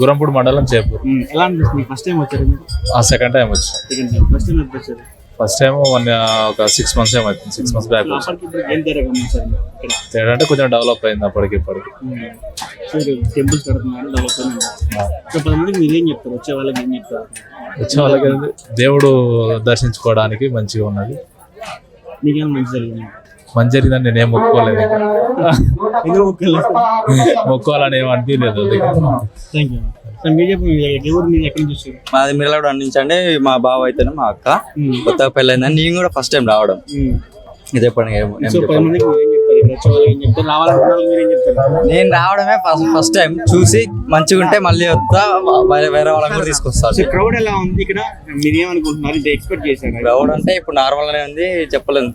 గురంపూడి మండలం చేపూర్ ఎలా అనిపిస్తుంది? ఫస్ట్ టైం వచ్చారు మీరు? ఆ సెకండ్ టైం వచ్చి. సెకండ్ టైం ఫస్ట్ టైం ఎప్పుడు వచ్చారు? ఫస్ట్ టైం వన్ ఒక సిక్స్ మంత్స్ ఏమో అవుతుంది సిక్స్ మంత్స్ బ్యాక్ ఏం తేడా గమనించారు అంటే కొంచెం డెవలప్ అయింది అప్పటికి ఇప్పటికి. టెంపుల్స్ కడుతున్నారు? డెవలప్ సో పది మందికి మీరు ఏం చెప్తారు? వచ్చే వాళ్ళకి ఏం చెప్తారు? వచ్చే వాళ్ళకి దేవుడు దర్శించుకోవడానికి మంచిగా ఉన్నది. మీకేమైనా మంచి జరిగింది? మంచి జరిగిందని నేనేం ఒక్కలేదు మొక్కోవాలని ఏం అనిపించలేదు మాది మిర్లాడు అందించండి మా బావ అయితేనే మా అక్క. కొత్తగా పెళ్ళైందని నేను కూడా ఫస్ట్ టైం రావడం. ఇది చెప్పండి ఏం- చెప్తారు మీరు ఏం చెప్తారు నేను రావడమే ఫస్ట్ ఫస్ట్ టైం చూసి మంచిగా ఉంటే మళ్ళీ వస్తా వేరే వేరే వాళ్ళని కూడా తీసుకొస్తాను క్రౌడ్ ఎలా ఉంది ఇక్కడ? మీరు ఏమనుకుంటున్నారు? ఇది ఎక్స్పెక్ట్ చేశారు? క్రౌడ్ అంటే ఇప్పుడు నార్మల్ గానే ఉంది చెప్పలేను.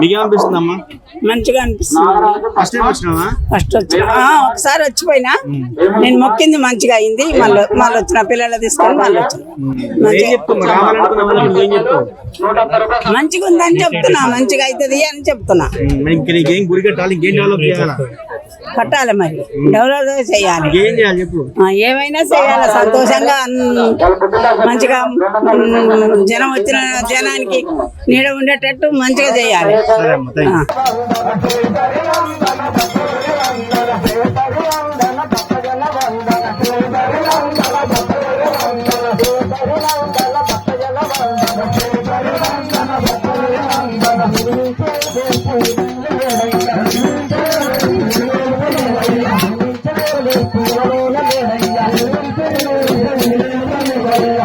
మీకేమనిపిస్తుంది అమ్మా మంచిగా అనిపిస్తుంది. ఫస్ట్ టైం వచ్చినావా? ఫస్ట్ వచ్చి ఆ, ఒకసారి వచ్చిపోయినా. నేను మొక్కింది మంచిగా అయింది. మళ్ళీ మళ్ళీ వచ్చిన పిల్లలు తీసుకొని మళ్ళీ వచ్చిన. మంచిగా ఉందని చెప్తున్నా. మంచిగా అవుతుంది అని చెప్తున్నా. ఇంక నీకేం గురి కట్టాలి ఇంకేం డెవలప్ చేయాలా? కట్టాలి మరి. డెవలప్ చేయాలి. ఇంకేం చేయాలి చెప్పు? ఏమైనా చేయాలి. సంతోషంగా మంచిగా జనం వచ్చిన జనానికి నీడ ఉండేటట్టు మంచిగా చేయాలి.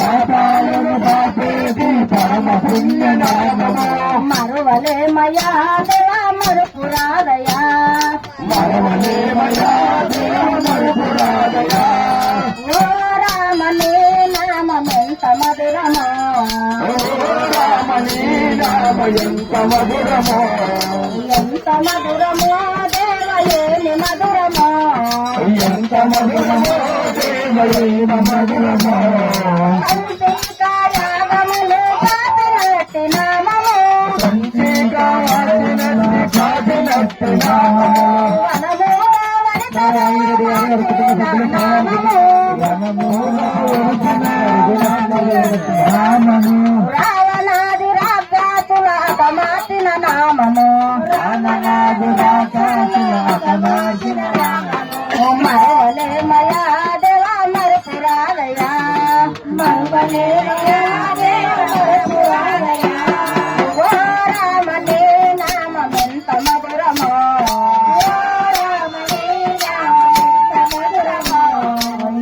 పాపాలను బాపేటి పరమ పుణ్య నామము మరువలే మయా దేవా మరుపురాదయా ఓ రామనే మధురమా ఎంత మధురమో దేవయేని మధురమో పంచీకాయాగములు కాపినట్టి నామము వనమూలవని తరమైన నామము. రావణాది రాజాతుల అపమాసిన నామము.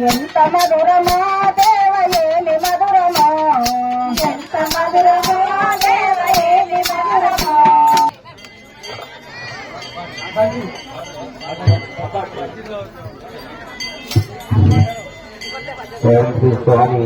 ఎంత మధురమో దేవ ఏమి మధురమో ఎంత మధురమో దేవ ఏమి మధురమో స్వామి